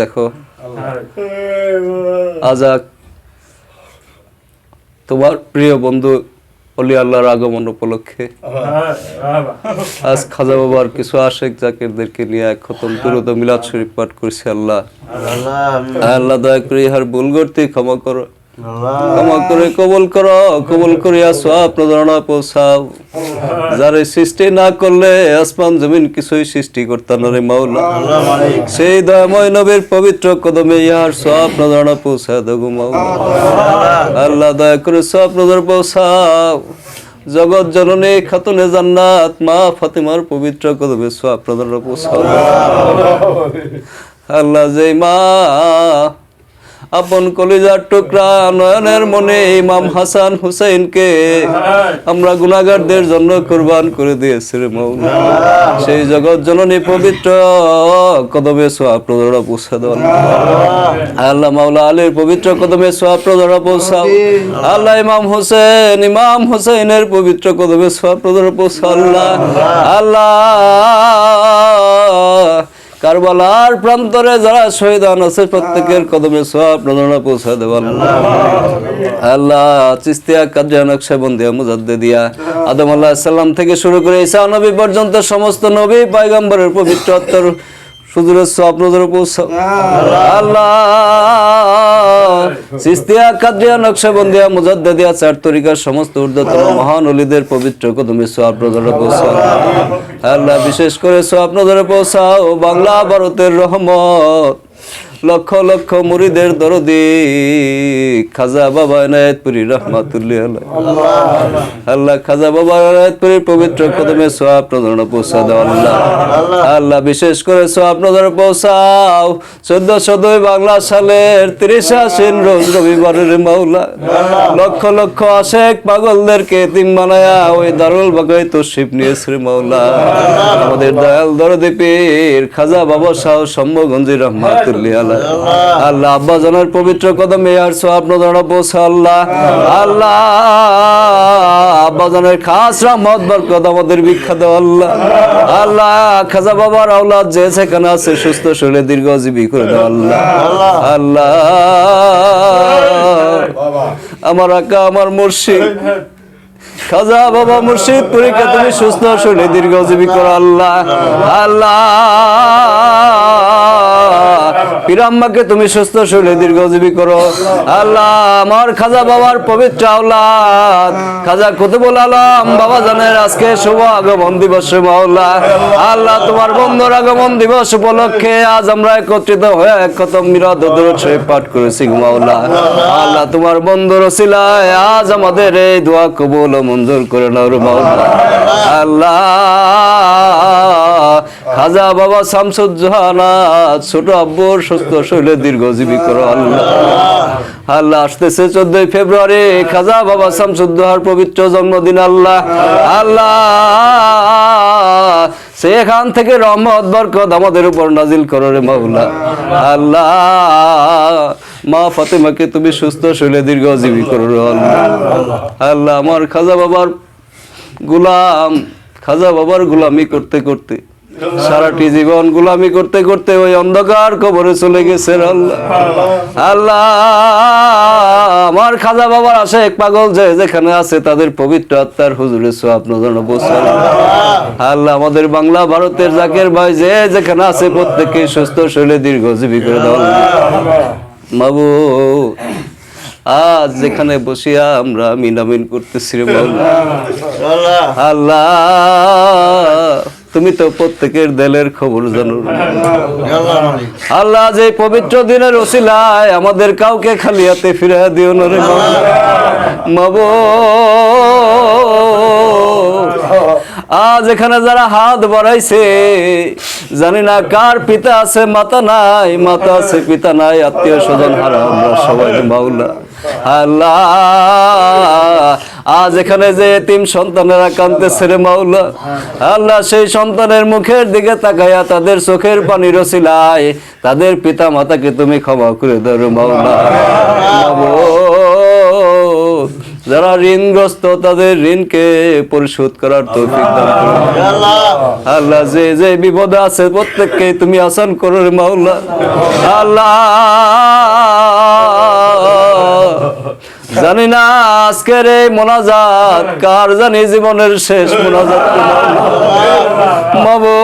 দেখো। আজাক তোমার প্রিয় বন্ধু অলি আল্লাহর আগমন উপলক্ষে আজ খাজা বাবার কিছু আশেক জাকিরদেরকে নিয়ে এক খতম দূরত মিলাদ শরীফ পাঠ করছি আল্লাহ। আল্লাহ দয়া করে ইহার ভুল করতে ক্ষমা করো। ক্ষমা করে কবল করো কবল করিয়া সব প্রধারণা পৌঁছাও। যারে সৃষ্টি না করলে আসমান জমিন কিছুই সৃষ্টি করতাম রে মাওলা। সেই দয়াময় নবীর পবিত্র কদমে ইহার সব প্রধারণা পৌঁছা দেবো মাওলা। আল্লাহ। দয়া করে সব প্রধান পৌঁছাও। জগৎ জননী খাতুনে জান্নাত মা ফাতেমার পবিত্র কদমে সব পৌঁছাও। আল্লাহ। যে মা আপন কলিজার টুকরা নয়নের মনে ইমাম হাসান হুসাইনকে আমরা গুনাগারদের জন্য কুরবান করে দিয়েছি রে মৌলা। সেই জগৎ জননী পবিত্র কদমে সোয়া প্রদরা পৌঁছা আল্লাহ। মাওলা আলীর পবিত্র কদমে সোয়া প্রদরা পৌঁছাও। আল্লাহ ইমাম হোসেন ইমাম হোসেনের পবিত্র কদমে সোয়া প্রদরা পৌঁছাও। আল্লাহ। আল্লাহ। কারবালার প্রান্তরে যারা শহীদান আছে প্রত্যেকের কদমে সব প্রধারণা পৌঁছা দেব। আল্লাহ, চিস্তিয়া নকশাবন্দিয়া মুজাদ্দে দিয়া আদম আল্লাহ সাল্লাম থেকে শুরু করে ঈসা নবী পর্যন্ত সমস্ত নবী পায়গম্বরের পবিত্র সুদূরের সব নজরে পৌঁছা। আল্লাহ চিস্তিয়া কাদ্রিয়া নকশাবন্দিয়া মুজাদ্দাদিয়া চার তরিকার সমস্ত ঊর্ধ্বতন মহান অলিদের পবিত্র কদমে সোয়াব নজরে পৌঁছাও। আল্লাহ বিশেষ করে সোয়াব নজরে পৌঁছাও। বাংলা ভারতের রহমত। লক্ষ লক্ষ মুরিদের দরদি। খাজা বাবা এনায়তপুরি রহমাতুল্লাহ আল্লাহ। খাজা বাবা এনায়তপুরির পবিত্র কদমে সোয়াব নজরে পৌঁছা দাও আল্লাহ। আল্লাহ। বিশেষ করে সোয়াব নজরে পৌঁছাও। চোদ্দশো দুই বাংলা সালের তিরিশ আশ্বিন রোজ রবিবারের মাওলা। লক্ষ লক্ষ আশেক পাগলদেরকে তিন বানায়া ওই দারুল বাগাই তো শিব নিয়েছে মাওলা। আমাদের দয়াল দরদি পীর খাজা বাবা শাহ সম্ভগঞ্জি রহমাতুল্লাহ আল্লাহ। আল্লাহ আব্বা জানার পবিত্র কদমে আর সোয়াব নজরে আল্লাহ। আল্লাহ আব্বা জানের খাস রহমত বরকত আমাদের বিখ্যাত আল্লাহ। আল্লাহ। খাজা বাবার আওলাদ যে সেখানে আছে সুস্থ শরীরে দীর্ঘজীবী করে দাও আল্লাহ। আল্লাহ। আমার আকা আমার মুর্শিদ। খাজা বাবা মুর্শিদ পরীক্ষা তুমি সুস্থ শরীরে দীর্ঘজীবী করো আল্লাহ। আল্লাহ। পিরাম্মাকে তুমি সুস্থ শরীরে দীর্ঘজীবী করো। আল্লাহ, আমার খাজা বাবার পবিত্র আওলাদ। খাজা কুতুবুল আলম বাবা জানের আজকে শুভ আগমন দিবস মাওলা আল্লাহ, তোমার বন্ধুর আগমন দিবস উপলক্ষে আজ আমরা একত্রিত হয়ে এক কত মিরাদ শরীফ পাঠ করেছি মাওলা আল্লাহ, তোমার বন্ধুর ওসিলায় আজ আমাদের এই দোয়া কবুল ও মঞ্জুর করে নাও মাওলা আল্লাহ খাজা বাবা শামসুজ্জাহানা ছোট আব্বুর সুস্থ শৈলে দীর্ঘজীবী করো আল্লাহ। আল্লাহ আসতেছে চোদ্দই ফেব্রুয়ারি, খাজা বাবা শামসুদ্দোহার পবিত্র জন্মদিন আল্লাহ। আল্লাহ, সেখান থেকে রহমত, বরকত আমাদের উপর নাজিল করো রে আল্লাহ, মা ফাতেমাকে তুমি সুস্থ শৈলে দীর্ঘজীবী করো আল্লাহ। আল্লাহ, আমার খাজা বাবার গুলাম, খাজা বাবার গুলামি করতে করতে সারাটি জীবন গুলামি করতে করতে ওই অন্ধকার কবরে চলে গেছে আল্লাহ। আল্লাহ আমার খাজা বাবার আসে এক পাগল যে যেখানে আছে তাদের পবিত্র আত্মার হুজুরে সোয়াব নজর বসে আল্লাহ আমাদের বাংলা ভারতের জাকের ভাই যে যেখানে আছে প্রত্যেককে সুস্থ শরীরে দীর্ঘজীবী করে দাও মাবু আজ যেখানে বসিয়া আমরা মিনামিন করতেছি রে আল্লাহ তুমি তো প্রত্যেকের দেলের খবর জানো। আল্লাহ যে পবিত্র দিনের ওসিলায় আমাদের কাউকে খালি হাতে ফিরে দিও না রে মাবো আজ এখানে যারা হাত বাড়াইছে, জানি না কার পিতা আছে, মাতা নাই, মাতা আছে, পিতা নাই, আত্মীয় স্বজন হারা, আমরা সবাই মাওলা। আল্লাহ, আজ এখানে যে এতিম সন্তানেরা কাঁদতেছে রে মাওলা। আল্লাহ, সেই সন্তানের মুখের দিকে তাকাইয়া তাদের চোখের পানি রসিলায় তাদের পিতা মাতাকে তুমি ক্ষমা করে দাও রে মাওলা। যারা ঋণগ্রস্ত তাদের ঋণকে পরিশোধ করার তৌফিক দান আল্লাহ। যে যে বিপদে আছে প্রত্যেককে তুমি আসান করো রে মাওলা। আল্লাহ। জানি না আজকের এই মোনাজাত কার জানি জীবনের শেষ মোনাজাত মাবো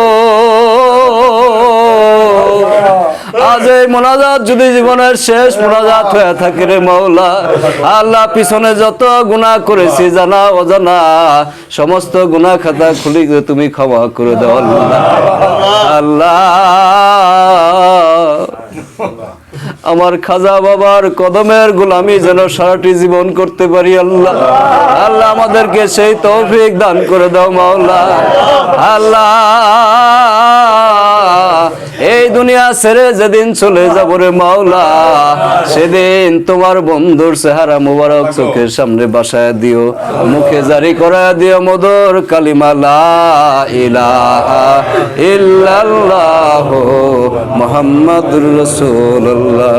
আজ এই মোনাজাত যদি জীবনের শেষ মোনাজাত হয়ে থাকে রে মাওলা, আল্লাহ পিছনে যত গুনাহ করেছি জানা অজানা, সমস্ত গুনাহ খাতা খুলি তুমি ক্ষমা করে দাও আল্লাহ। আল্লাহ। আমার খাজা বাবার কদমের গোলামি যেন সারাটি জীবন করতে পারি আল্লাহ। আল্লাহ আমাদেরকে সেই তৌফিক দান করে দাও মাওলা। আল্লাহ। এই দুনিয়া ছেড়ে যেদিন চলে যাব রে মাওলা, সেদিন তোমার বন্ধুর চেহারা মুবারক চোখের সামনে বাসায় দিও, মুখে জারি করা দিও মধুর কালিমালা ইলাহা ইল্লাল্লাহ মোহাম্মদুর রাসূলুল্লাহ।